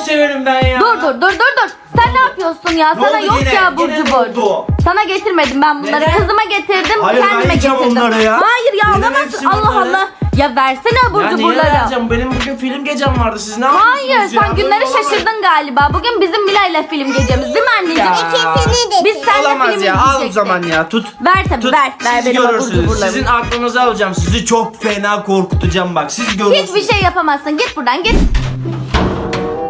çok severim ben ya. Dur dur dur dur dur. Sen ne yapıyorsun ya? Ne Sana oldu yok yine? ya Yine ne oldu? Sana getirmedim ben bunları. Neden? Kızıma getirdim, Hayır, ben kendime yiyeceğim getirdim. onları ya. Hayır ya Neden alamazsın. hepsi Allah bunları? Allah. Ya versene abur Ya niye cuburları. vereceğim? Benim bugün film gecem vardı. Siz ne yapıyorsunuz Hayır ya? sen günleri Böyle olamaz. şaşırdın galiba. Bugün bizim Mila ile film gecemiz değil mi anneciğim? Ya. İkisini de Biz seninle Olamaz film ya. Al o izleyecektik. zaman ya. Tut. Ver tabii Tut. ver. Ver Siz benim görürsünüz. cuburlarımı. Sizin aklınızı alacağım. Sizi çok fena korkutacağım bak. Siz görürsünüz. Hiçbir şey yapamazsın. Git buradan git.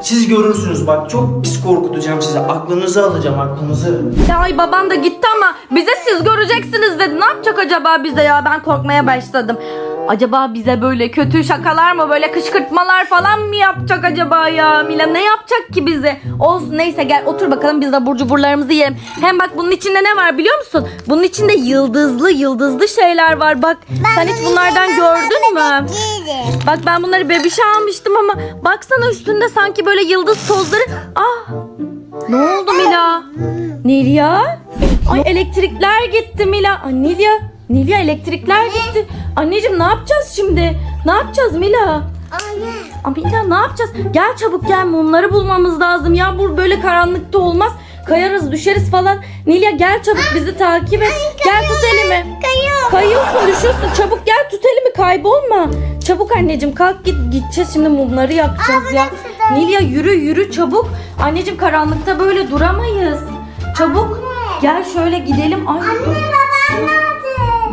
Siz görürsünüz bak. Çok pis korkutacağım sizi. Aklınızı alacağım aklınızı. Ya ay babam da gitti ama bize siz göreceksiniz dedi. Ne yapacak acaba bize ya? Ben korkmaya başladım. Acaba bize böyle kötü şakalar mı böyle kışkırtmalar falan mı yapacak acaba ya? Mila ne yapacak ki bize? Olsun neyse gel otur bakalım biz de burcu burlarımızı yiyelim. Hem bak bunun içinde ne var biliyor musun? Bunun içinde yıldızlı yıldızlı şeyler var bak. Sen hiç bunlardan gördün mü? Bak ben bunları bebişe almıştım ama baksana üstünde sanki böyle yıldız tozları. Ah! Ne oldu Mila? Nilya? Ay elektrikler gitti Mila. Ay Nilya. Nilya elektrikler gitti. Anneciğim ne yapacağız şimdi? Ne yapacağız Mila? Anne. Mila ne yapacağız? Gel çabuk gel mumları bulmamız lazım. Ya bu böyle karanlıkta olmaz. Kayarız düşeriz falan. Nilya gel çabuk bizi takip et. Gel tut elimi. Kayıyor. Kayıyorsun düşüyorsun çabuk gel tut elimi kaybolma. Çabuk anneciğim kalk git gideceğiz şimdi mumları yakacağız Aa, ya. Nilya yürü yürü çabuk. Anneciğim karanlıkta böyle duramayız. Çabuk gel şöyle gidelim. Ay dur. Baban nerede?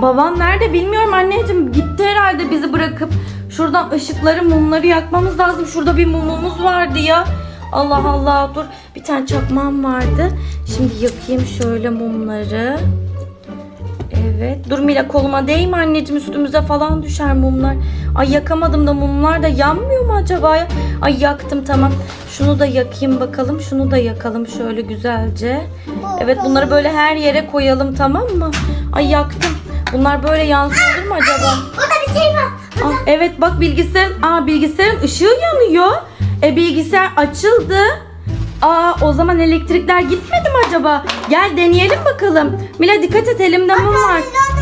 Baban nerede bilmiyorum anneciğim gitti herhalde bizi bırakıp. Şuradan ışıkları mumları yakmamız lazım. Şurada bir mumumuz vardı ya. Allah Allah dur bir tane çakmağım vardı. Şimdi yakayım şöyle mumları. Evet. Dur Mila koluma değme anneciğim üstümüze falan düşer mumlar. Ay yakamadım da mumlar da yanmıyor mu acaba ya? Ay yaktım tamam. Şunu da yakayım bakalım. Şunu da yakalım şöyle güzelce. Evet bunları böyle her yere koyalım tamam mı? Ay yaktım. Bunlar böyle yansın olur mu acaba? Burada bir şey var. Aa, evet bak bilgisayarın, aa bilgisayarın ışığı yanıyor. E bilgisayar açıldı. Aa o zaman elektrikler gitmedi mi acaba? Gel deneyelim bakalım. Mila dikkat et elimde mum var.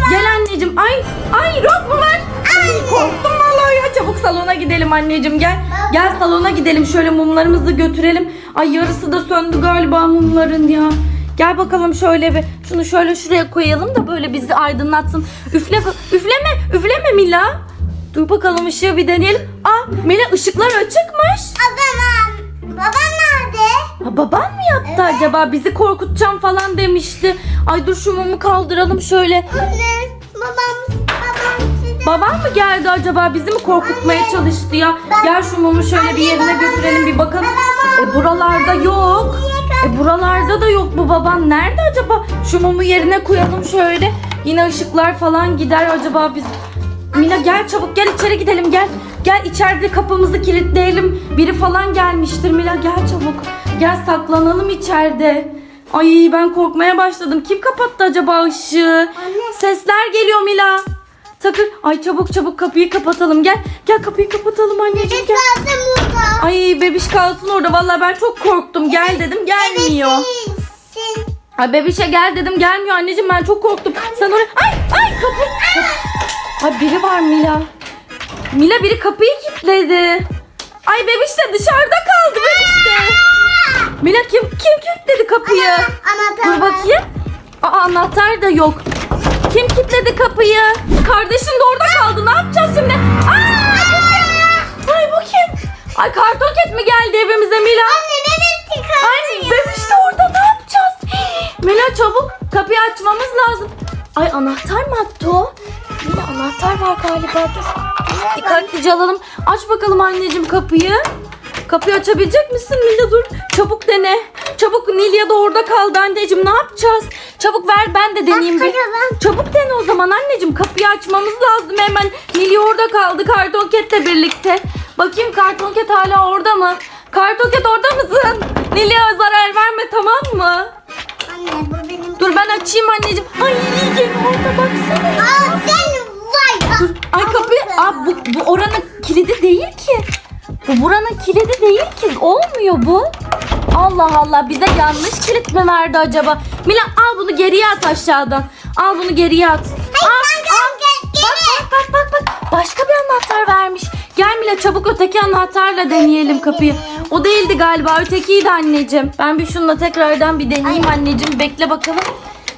Gel anneciğim. Ay ay rok mu var? Ay korktum vallahi ya. Çabuk salona gidelim anneciğim gel. Gel salona gidelim şöyle mumlarımızı götürelim. Ay yarısı da söndü galiba mumların ya. Gel bakalım şöyle bir. Şunu şöyle şuraya koyalım da böyle bizi aydınlatsın. Üfle üfleme üfleme Mila. Dur bakalım ışığı bir deneyelim. Aa Mila ışıklar açıkmış. Babam. Babam nerede? Ha, baban mı yaptı acaba? Bizi korkutacağım falan demişti. Ay dur şu mumu kaldıralım şöyle. Anne. Babam. Babam size. Baban mı geldi acaba? Bizi mi korkutmaya çalıştı ya? Gel şu mumu şöyle bir yerine götürelim bir bakalım. E buralarda yok. E buralarda da yok bu baban. Nerede acaba? Şu mumu yerine koyalım şöyle. Yine ışıklar falan gider acaba biz. Mila gel çabuk gel içeri gidelim gel. Gel içeride kapımızı kilitleyelim. Biri falan gelmiştir Mila gel çabuk. Gel saklanalım içeride. Ay ben korkmaya başladım. Kim kapattı acaba ışığı? Sesler geliyor Mila. Sakın. Ay çabuk çabuk kapıyı kapatalım. Gel. Gel kapıyı kapatalım anneciğim gel. Kalsın burada. Ay bebiş kalsın orada. Vallahi ben çok korktum. Gel dedim gelmiyor. Sin. Ay bebişe gel dedim gelmiyor anneciğim ben çok korktum. Sen oraya ay ay kapı. Ay biri var Mila. Mila biri kapıyı kilitledi. Ay bebiş de dışarıda kaldı bebiş de. Mila kim kim kilitledi kapıyı? Anahtar Dur bakayım. Aa anahtar da yok. Kim kilitledi kapıyı? Kardeşin de orada kaldı. Ne yapacağız şimdi? Aa bu kim? Ay bu kim? Ay kartoket mi geldi evimize Mila? Anne bebek çıkar. Ay bebiş de orada yapacağız? Mila çabuk kapıyı açmamız lazım. Ay anahtar mı attı o? Mila anahtar var galiba dur. Dikkatlice alalım. Aç bakalım anneciğim kapıyı. Kapıyı açabilecek misin Mila dur. Çabuk dene. Çabuk Nilya da orada kaldı anneciğim ne yapacağız? Çabuk ver ben de deneyeyim bir. Çabuk dene o zaman anneciğim kapıyı açmamız lazım hemen. Nilya orada kaldı kartonketle birlikte. Bakayım kartonket hala orada mı? Kartonket orada mısın? Nilya zarar verme tamam mı? Anne bu benim. Dur ben açayım anneciğim. Ay Nilya orada baksana. Aa sen vay. Dur. Ay kapı. Aa, bu, bu oranın kilidi değil ki. Bu buranın kilidi değil ki. Olmuyor bu. Allah Allah bize yanlış kilit mi verdi acaba? Mila al bunu geriye at aşağıdan. Al bunu geriye at. al, al. Bak bak bak bak bak. Başka bir anahtar vermiş. Gel Mila çabuk öteki anahtarla deneyelim kapıyı. O değildi galiba. Ötekiydi anneciğim. Ben bir şununla tekrardan bir deneyeyim anneciğim. Bekle bakalım.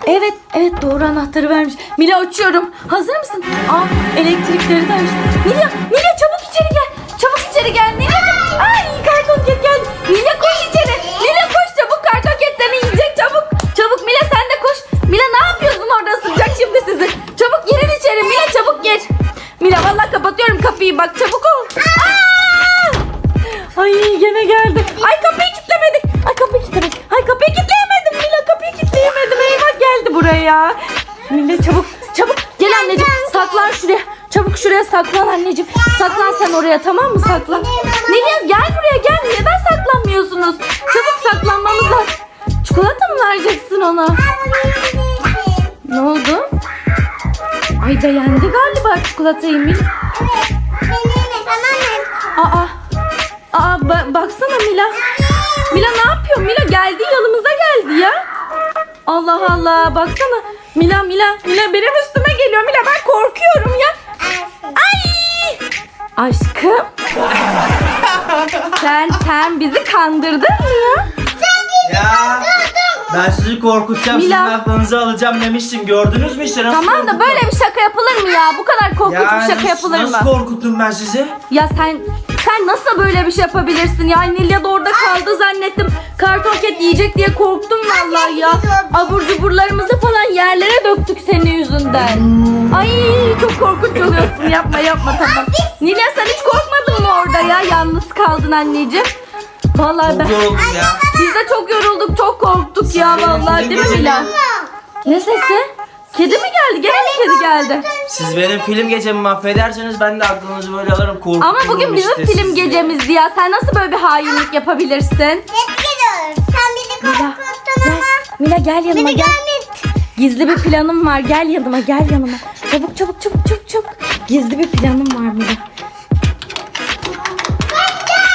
Evet, evet doğru anahtarı vermiş. Mila açıyorum. Hazır mısın? Aa, elektrikleri de açtı. Mila, Mila çabuk içeri gel. Çabuk içeri gel. Mila, çabuk. Ay, karton ket gel. Mila koş içeri. Mila koş çabuk. Karton ket seni yiyecek çabuk. Çabuk Mila sen de koş. Mila ne yapıyorsun orada ısıracak şimdi sizi. Çabuk girin içeri. Mila çabuk gir. Mila vallahi kapatıyorum kapıyı bak çabuk ol. Aa! Saklan anneciğim. Saklan sen oraya tamam mı saklan. Nilay gel buraya gel. Neden saklanmıyorsunuz? Çabuk saklanmamız lazım. Çikolata mı vereceksin ona? Ne oldu? Ay beğendi galiba çikolatayı Mila. Aa. Aa ba- baksana Mila. Mila ne yapıyor? Mila geldi yanımıza geldi ya. Allah Allah baksana. Mila Mila Mila benim üstüme geliyor Mila ben korkuyorum ya. Aşkım. sen sen bizi kandırdın mı ya? Ya ben sizi korkutacağım, Mila. sizin aklınızı alacağım demiştim. Gördünüz mü işte nasıl Tamam da korkuttum? böyle bir şaka yapılır mı ya? Bu kadar korkunç Ya bir şaka nasıl- yapılır mı? Nasıl korkuttum ben sizi? Ya sen sen nasıl böyle bir şey yapabilirsin ya? Nilya da orada kaldı zannettim. Karton ket yiyecek diye korktum vallahi ya. Abur cuburlarımızı falan yerlere döktük senin yüzünden. Ay çok korkunç oluyorsun. Yapma yapma tamam. Nilya sen hiç korkmadın mı orada ya? Yalnız kaldın anneciğim. Vallahi Çok ben yoruldum ya. biz de çok yorulduk, çok korktuk ya vallahi değil mi Mila? Ne sesi? Kedi mi geldi? Gene mi kedi geldi? Siz benim film gecemi mahvederseniz ben de aklınızı böyle alırım korkuturum Ama bugün bizim işte film sizi. gecemizdi ya. Sen nasıl böyle bir hainlik yapabilirsin? Sen bizi Mila, korkuttun gel. ama. Mila gel yanıma Beni gel. Gizli bir planım var. Gel yanıma, gel yanıma. Çabuk çabuk çabuk çabuk çabuk. Gizli bir planım var Mila.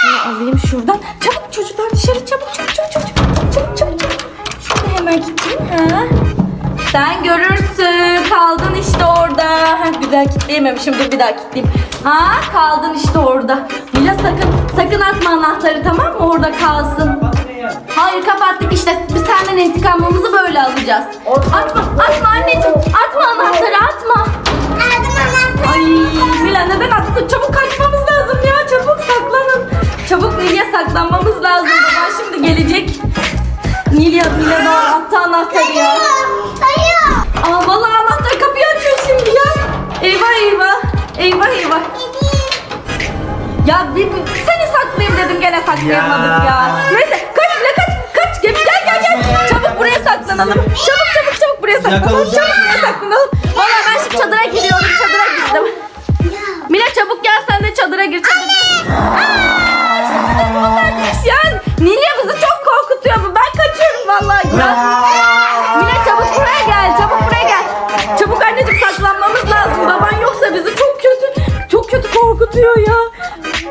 Şunu alayım şuradan. Çabuk çocuklar dışarı çabuk çabuk çabuk çabuk çabuk çabuk çabuk. Şunu hemen gideyim ha. Sen görürsün. Kaldın işte orada. Ha, güzel kitleyememişim. Dur bir daha kitleyeyim. Ha kaldın işte orada. Mila sakın sakın atma anahtarı tamam mı? Orada kalsın. Hayır kapattık işte. Biz senden intikamımızı böyle alacağız. Atma, atma anneciğim. Atma anahtarı atma. Ay Mila neden attın? Çabuk kaçmamız lazım ya. Çabuk saklanın. Çabuk Nilya saklanmamız lazım. Baban şimdi gelecek. Nilya, Nilya da attı anahtarı ya. Sayıyor. Aa vallahi anahtar kapıyı açıyor şimdi ya. Eyvah eyvah. Eyvah eyvah. Ya bir, bir- seni saklayayım dedim gene saklayamadık ya. Ya. Neyse kaç bile kaç kaç gel gel gel gel. Çabuk buraya saklanalım. Çabuk çabuk çabuk buraya saklanalım. Yakalayacağım Çabuk buraya saklanalım. Valla ben şimdi çadıra giriyorum çadıra girdim. Mila çabuk gel sen de çadıra gir çadıra. Aa, ya. Mila çabuk buraya gel. Çabuk buraya gel. Çabuk anneciğim saklanmamız lazım. Baban yoksa bizi çok kötü çok kötü korkutuyor ya.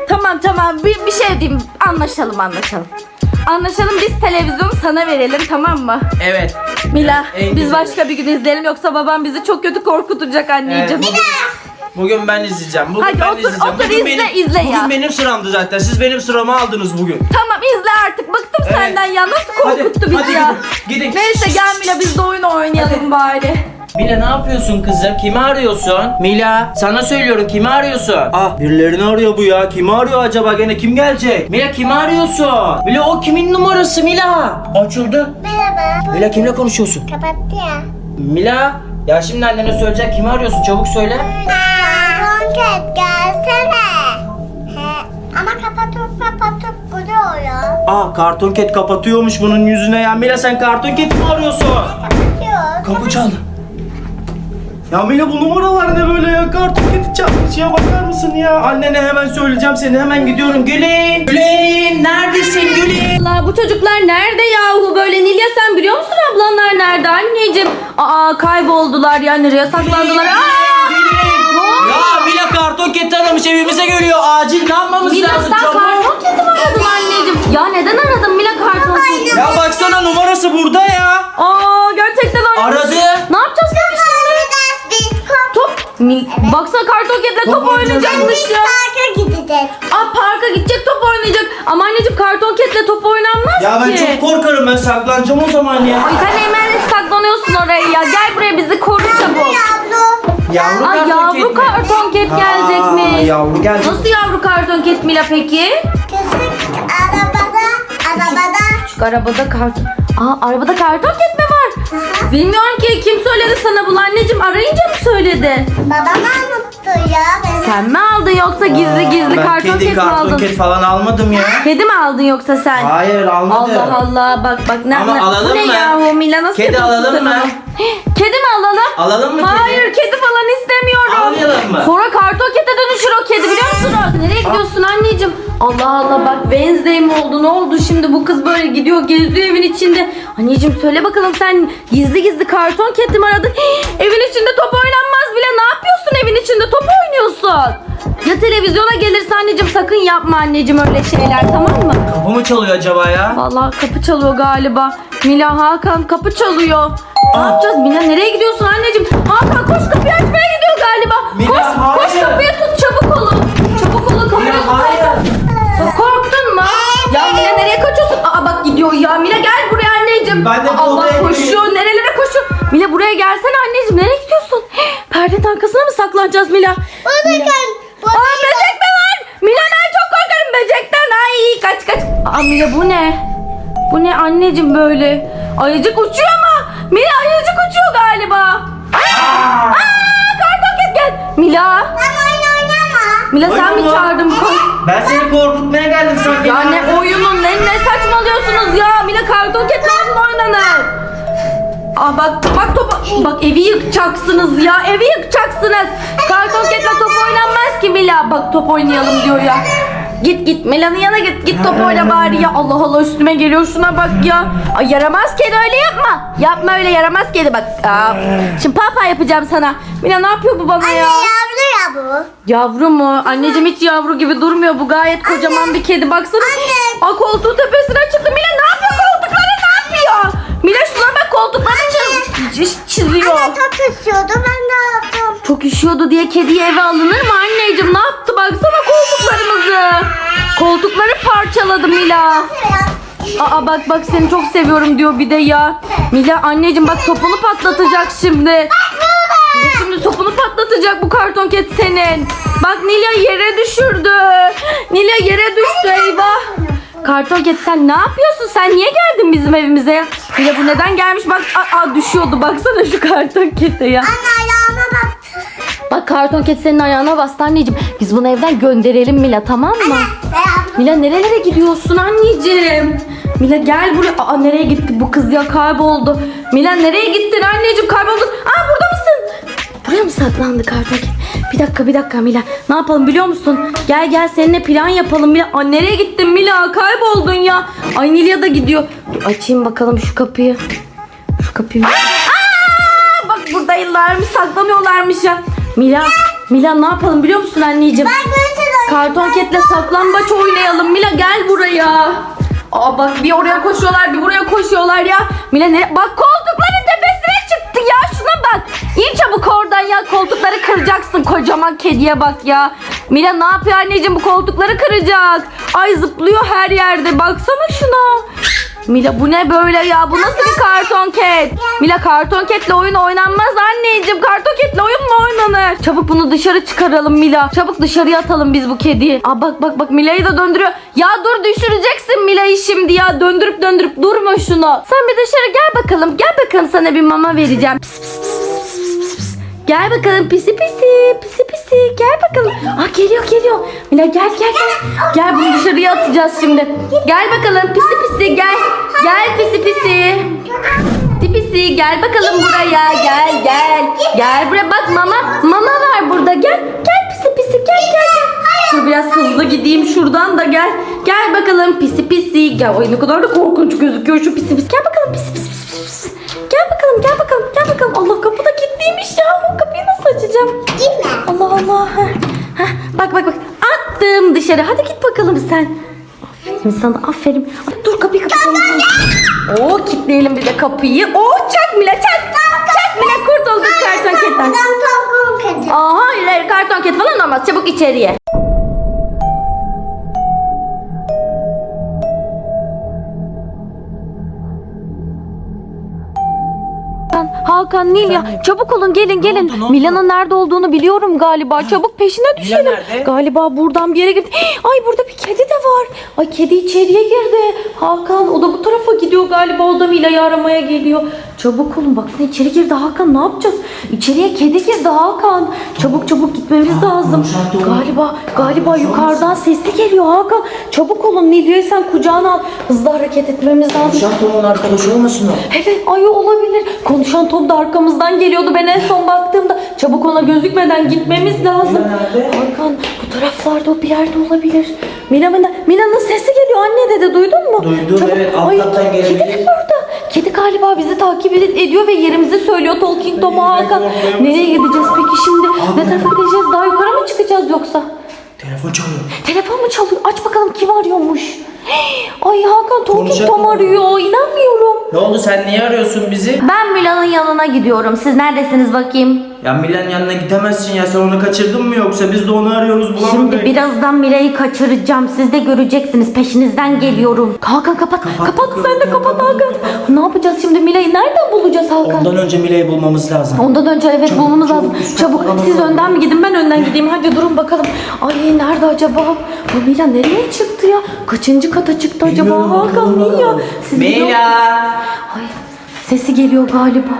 Tamam tamam bir, bir şey diyeyim. Anlaşalım anlaşalım. Anlaşalım biz televizyonu sana verelim tamam mı? Evet. Mila En biz güzel. başka bir gün izleyelim yoksa babam bizi çok kötü korkutacak anneciğim. Evet, bugün, bugün ben izleyeceğim. Bugün Hadi ben otur, izleyeceğim. otur, bugün izle, benim, izle bugün ya. benim sıramdı zaten. Siz benim sıramı aldınız bugün. Tamam izle artık bıktım Evet. senden ya nasıl Hadi, korkuttu bizi hadi ya. gidin, gidin. Neyse gel Mila biz de oyun oynayalım bari. Mila ne yapıyorsun kızım? Kimi arıyorsun? Mila sana söylüyorum kimi arıyorsun? Ah birilerini arıyor bu ya. Kimi arıyor acaba gene kim gelecek? Mila kimi arıyorsun? Mila o kimin numarası Mila? Açıldı. Merhaba. Mila kimle konuşuyorsun? Kapattı ya. Mila ya şimdi annene söyleyecek kimi arıyorsun çabuk söyle. Tonket gelsene. He. Ama kapatıp kapatıp duruyor ya. Ah karton ket kapatıyormuş bunun yüzüne ya. Mila sen karton ket mi arıyorsun? Kapatıyor. Kapı çaldı. Ya Mila bu numaralar ne böyle ya? Karton keti çalmış ya bakar mısın ya? Annene hemen söyleyeceğim seni hemen gidiyorum. Gülün! Gülün! Neredesin Gülün? Allah bu çocuklar nerede yahu böyle Nilya sen biliyor musun ablanlar nerede anneciğim? Aa kayboldular ya nereye saklandılar? Aa! Keti aramış evimize geliyor. Acil ne yapmamız Mila lazım? sen Çabuk. karton keti mi aradın anneciğim? Ya neden aradın Mila karton? Ya baksana numarası burada ya. Aa gerçekten aramış. Aradı. Ne yapacağız peki şimdi? Top. Mil- Baksana karton ketle top, Top oynayacağız. oynayacakmış ya. Parka gideceğiz. Aa parka gidecek top oynayacak. Ama anne anneciğim karton ketle top oynanmaz Ya ben ki. çok korkarım ben saklanacağım o zaman ya. Ay sen hemen saklanıyorsun oraya ya. Gel buraya bizi koru çabuk. Yavru Ay karton yavru ket mi? karton ket Aa, gelecekmiş. Yavru gelecek. Nasıl yavru karton ket Mila peki? Küçük arabada. Arabada. Küçük arabada karton... Aa arabada karton ket mi var? Bilmiyorum ki kim söyledi sana bunu anneciğim arayınca mı söyledi? Babam ya. Sen mi aldın yoksa gizli gizli ben karton kedi ket mi karton aldın? ket falan almadım ya. Kedi mi aldın yoksa sen? Hayır almadım. Allah Allah bak bak ne Ama ne- alalım bu ne mı? yahu Mila nasıl Kedi yapıyorsun alalım sen mı? Kedi mi alalım? Alalım mı kedi? Hayır kedi falan istemiyorum. Almayalım mı? Sonra karton kete dönüşür o kedi biliyor musunuz? Nereye gidiyorsun anneciğim? Allah Allah bak Wednesday mi oldu ne oldu şimdi bu kız böyle gidiyor geziyor evin içinde. Anneciğim söyle bakalım sen gizli gizli karton kedi mi aradın? evin içinde top oynanmaz bile ne yapıyorsun evin içinde top oynuyorsun? Ya televizyona gelirse anneciğim sakın yapma anneciğim öyle şeyler tamam mı? Kapı mı çalıyor acaba ya? Vallahi kapı çalıyor galiba. Mila Hakan kapı çalıyor. Ne Aa. yapacağız Mila? Nereye gidiyorsun anneciğim? Hakan koş kapıyı açmaya gidiyor galiba. Mila, koş, koş hayır. kapıyı tut çabuk olun. Çabuk olun kapıyı tut. Korktun mu? Ya Mila nereye kaçıyorsun? Aa bak gidiyor ya. Mila gel buraya anneciğim. Ben de Allah buraya koşuyor. Nerelere koşuyor? Mila buraya gelsene anneciğim. Nereye gidiyorsun? Perdenin arkasına mı saklanacağız Mila? Bakın. Aa böcek mi var? Mila ben çok korkarım böcekten. Ay kaç kaç. Aa Mila bu ne? Bu ne anneciğim böyle? Ayıcık uçuyor mu? Mila ayıcık uçuyor galiba. Aa, ket gel. Mila. Ben oyun oynama. Mila sen mi mu? çağırdın? Koy. Ben seni korkutmaya geldim sanki. Ya ne oyunun ne, ne saçmalıyorsunuz ya? Mila karton oyun mu oynanır? Aa bak bak topu bak evi yıkacaksınız ya evi yıkacaksınız. Karton ketle top oynanmaz ki Mila. Bak top oynayalım diyor ya. Git git Mila'nın yanına git git top oyna bari ya. Allah Allah üstüme geliyor şuna bak ya. Ay yaramaz kedi öyle yapma. Yapma öyle yaramaz kedi bak. Aa, şimdi papa yapacağım sana. Mila ne yapıyor bu bana Anne ya? yavru ya bu. Yavru mu? Anneciğim hiç yavru gibi durmuyor. Bu gayet kocaman bir kedi. Baksana. Anne. Aa koltuğun tepesine çıktı. Mila ne yapıyor koltukları ne yapıyor? Mila şuna bak koltukları çiz- çiz- çiziyor. Anne çok istiyordu ben de aldım. Çok üşüyordu diye kediye eve alınır mı anneciğim? Ne yaptı? Baksana koltuklarımızı. Koltukları parçaladı Mila. Aa bak bak seni çok seviyorum diyor bir de ya. Mila anneciğim bak topunu patlatacak şimdi. Topunu patlatacak bu karton ket senin. Bak Nilya yere düşürdü. Nilya yere düştü eyvah. Karton ket sen ne yapıyorsun? Sen niye geldin bizim evimize? Nilya bu neden gelmiş? Bak aa, aa, düşüyordu. Baksana şu karton kete ya. Anne ayağıma baktı. Bak karton ket senin ayağına bastı anneciğim. Biz bunu evden gönderelim Mila tamam mı? Mila nerelere gidiyorsun anneciğim? Mila gel buraya. Aa nereye gitti bu kız ya kayboldu. Mila nereye gittin anneciğim kayboldun. Aa burada? Buraya mı saklandı karton Bir dakika bir dakika Mila. Ne yapalım biliyor musun? Gel gel seninle plan yapalım Mila. Aa nereye gittin Mila? Kayboldun ya. Ay Nilya da gidiyor. Dur açayım bakalım şu kapıyı. Şu kapıyı. Aa bak buradaylarmış saklanıyorlarmış ya. Mila Mila ne yapalım biliyor musun anneciğim? Karton ketle saklambaç oynayalım. Mila gel buraya. Aa bak bir oraya koşuyorlar bir buraya koşuyorlar ya. Mila ne? Bak koltukların İn çabuk oradan ya koltukları kıracaksın kocaman kediye bak ya. Mila ne yapıyor anneciğim bu koltukları kıracak. Ay zıplıyor her yerde baksana şuna. Mila bu ne böyle ya? Bu nasıl bir karton ket? Mila karton ketle oyun oynanmaz anneciğim. Karton ketle oyun mu oynanır? Çabuk bunu dışarı çıkaralım Mila. Çabuk dışarıya atalım biz bu kediyi. Aa bak bak bak Mila'yı da döndürüyor. Ya dur düşüreceksin Mila'yı şimdi ya. Döndürüp döndürüp durma şunu. Sen bir dışarı gel bakalım. Gel bakalım sana bir mama vereceğim. Pis, pis, pis. Gel bakalım pisi pisi pisi pisi gel bakalım. Aa geliyor geliyor. Mila gel gel gel. Gel bunu dışarıya atacağız şimdi. Gel bakalım pisi pisi gel. Gel pisi pisi. Pisi gel bakalım buraya gel gel. Gel buraya bak mama mama var burada gel. Gel pisi pisi gel gel gel. Dur biraz hızlı gideyim şuradan da gel. Gel bakalım pisi pisi. Gel ay ne kadar da korkunç gözüküyor şu pisi pisi. Gel bakalım pisi pisi pisi pisi. pisi. Gel bakalım gel bakalım gel bakalım. Allah kapı da kilitliymiş ya. Kapıyı nasıl açacağım? Gitme. Allah Allah. Heh. Bak bak bak. Attım dışarı. Hadi git bakalım sen. Aferin sana aferin. Dur kapıyı kapatalım. Oo kilitleyelim bir de kapıyı. Oo çak Mila çak. Çak Mila kurtulduk karton ketten. Aa hayır hayır karton ket falan olmaz. Çabuk içeriye. Hakan, Nilya çabuk olun gelin gelin. oldu, ne oldu? Mila'nın nerede olduğunu biliyorum galiba. Çabuk peşine düşelim. nerede? Galiba buradan bir yere girdi. Ay burada bir kedi de var. Ay kedi içeriye girdi. Hakan o da bu tarafa gidiyor galiba. O da Mila'yı aramaya geliyor. Çabuk olun baksana içeri girdi Hakan ne yapacağız? İçeriye kedi girdi Hakan. Çabuk çabuk gitmemiz lazım. konuşan Galiba galiba yukarıdan sesli geliyor Hakan. Çabuk olun Nilya'yı sen kucağına al. Hızlı hareket etmemiz lazım. Şantonun arkadaşı olmasın o? Evet ayı olabilir. Konuşan Tom da arkamızdan geliyordu. Ben en son baktığımda çabuk ona gözükmeden gitmemiz lazım. Nerede? Hakan bu taraflarda o bir yerde olabilir. Mila Mila Mila'nın sesi geliyor anne dedi duydun mu? Duydum, evet, alt kattan Kedi gelebilir. de burada. Kedi galiba bizi takip ed- ediyor ve yerimizi söylüyor Talking Tom'a Hakan. Nereye gideceğiz peki şimdi? Ne tarafa gideceğiz? Daha yukarı mı çıkacağız yoksa? Telefon çalıyor. Telefon mu çalıyor? Aç bakalım kim arıyormuş? Ay Hakan Talking Konuşan Tom Tom. arıyor. İnanmıyorum. Ne oldu sen niye arıyorsun bizi? Ben Mila'nın yanına gidiyorum. Siz neredesiniz bakayım? Ya Milan yanına gidemezsin ya sen onu kaçırdın mı yoksa biz de onu arıyoruz bulamadık. Şimdi birazdan Mila'yı kaçıracağım. Siz de göreceksiniz. Peşinizden geliyorum. Hakan kapat. Kapat, sen de kapat Hakan. Ne yapacağız şimdi Mila'yı? Nereden bulacağız Hakan? Ondan önce Mila'yı bulmamız lazım. Ondan önce evet Çabuk, bulmamız çabuk, lazım. üst Çabuk katlamamız siz önden mi gidin ben önden gideyim. Hadi durun bakalım. Ay nerede acaba? Bu Mila nereye çıktı ya? Kaçıncı kata çıktı acaba Bilmiyorum, Hakan? bakalım, Mila. bakalım. Siz biliyor Mila! Ay sesi geliyor galiba.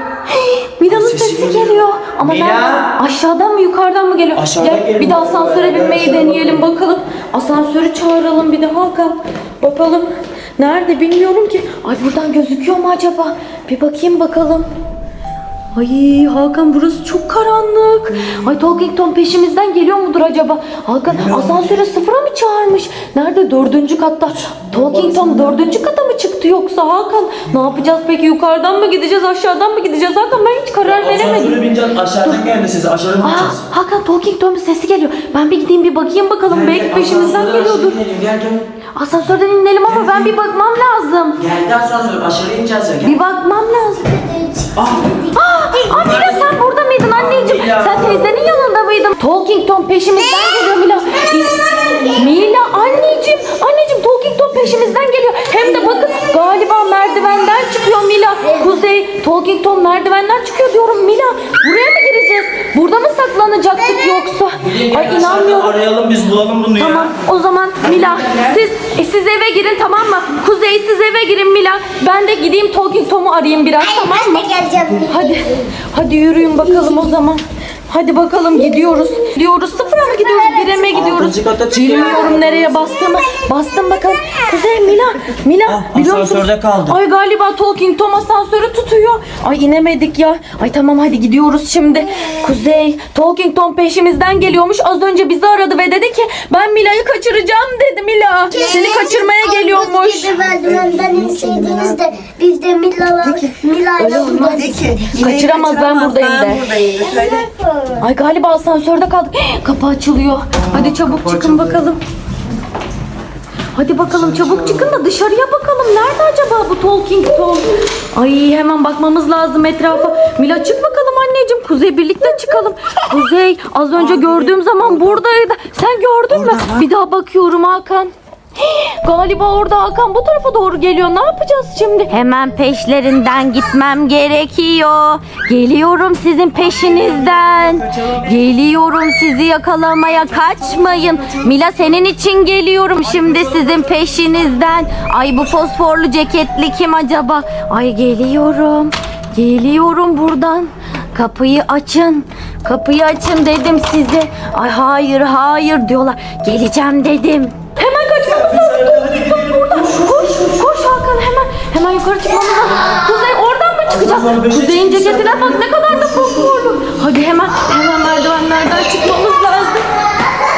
Mila'nın Sesi sesi, geliyor. geliyor. Ama Mila! nereden? Aşağıdan mı yukarıdan mı geliyor? Aşağıdan Gel bir de asansöre binmeyi Aşağıdan deneyelim bakalım. Asansörü çağıralım bir de Hakan. Bakalım. Nerede bilmiyorum ki. Ay buradan gözüküyor mu acaba? Bir bakayım bakalım. Ay Hakan burası çok karanlık. Ay Talking Tom peşimizden geliyor mudur acaba? Hakan asansörü sıfıra mı çağırmış? Nerede? Dördüncü katta. Talking Tom dördüncü kata mı çıktı yoksa Hakan? Ne yapacağız peki? Yukarıdan mı gideceğiz? Aşağıdan mı gideceğiz? Hakan ben hiç karar veremedim. Asansöre bineceğiz aşağıdan geldi siz aşağıdan Aa, gideceğiz. Hakan Talking Tom'un sesi geliyor. Ben bir gideyim bir bakayım bakalım. Belki peşimizden geliyordur. Gel gel. Asansörden inelim ama ben bir bakmam lazım. Geldi asansör aşağı ineceğiz ya gel. Bir bakmam lazım. Ah! Aa, aa Mila sen burada mıydın anneciğim? Sen teyzenin yanında mıydın? Talking Tom peşimizden geliyor Mila. Mila anneciğim, anneciğim Talking Tom peşimizden geliyor. Hem de bakın galiba merdivenden çıkıyor Mila. Kuzey, Talking Tom merdivenden çıkıyor diyorum Mila. Buraya mı gireceğiz? Burada mı saklanacaktık yoksa? Ay inanmıyorum. Arayalım biz bulalım bunu Tamam ya. o zaman Mila siz e, siz eve girin tamam mı? Kuzey siz eve girin Mila. Ben de gideyim Talking Tom'u arayayım biraz tamam Ben mı? de geleceğim. Hadi hadi yürüyün bakalım o zaman. Hadi bakalım gidiyoruz. Gidiyoruz sıfıra mı gidiyoruz? Bire mi gidiyoruz? Bilmiyorum nereye bastığımı. Bastım bakalım. Kuzey Mila. Mila Ah, biliyor musunuz? asansörde kaldı. Ay galiba Talking Tom asansörü tutuyor. Ay inemedik ya. Ay tamam hadi gidiyoruz şimdi. Kuzey Talking Tom peşimizden geliyormuş. Az önce bizi aradı ve dedi ki ben Mila'yı kaçıracağım dedi Mila. Seni kaçırmaya geliyormuş. Merdivenden inseydinizde biz de Mila'la Mila'yla. Kaçıramaz, ben buradayım de. Ben buradayım de söyle. Ay galiba asansörde kaldık. Kapı açılıyor. Hadi çabuk çıkın bakalım. Hadi bakalım çabuk çıkın da dışarıya bakalım. Nerede acaba bu Talking Tom? Ay hemen bakmamız lazım etrafa. Mila çık bakalım anneciğim. Kuzey birlikte çıkalım. Kuzey az önce gördüğüm zaman buradaydı. Sen gördün mü? Bir daha bakıyorum Hakan. Galiba orada Hakan bu tarafa doğru geliyor. Ne yapacağız şimdi? Hemen peşlerinden gitmem gerekiyor. Geliyorum sizin peşinizden. Geliyorum sizi yakalamaya kaçmayın. Mila senin için geliyorum şimdi sizin peşinizden. Ay bu fosforlu ceketli kim acaba? Ay geliyorum. Geliyorum buradan. Kapıyı açın. Kapıyı açın dedim size. Ay hayır hayır diyorlar. Geleceğim dedim. Hemen kaçmamız lazım. Dur. Koş, koş Hakan hemen. Hemen yukarı çıkmamız lazım. Kuzey oradan mı çıkacak? Kuzey'in ceketine bak ne kadar da fosforlu. Hadi hemen, hemen merdivenlerden çıkmamız lazım.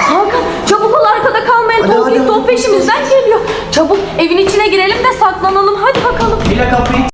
Hakan çabuk ol arkada kalmayın. Talking Tom peşimizden geliyor. Çabuk evin içine girelim de saklanalım. Hadi bakalım. Mila kapıyı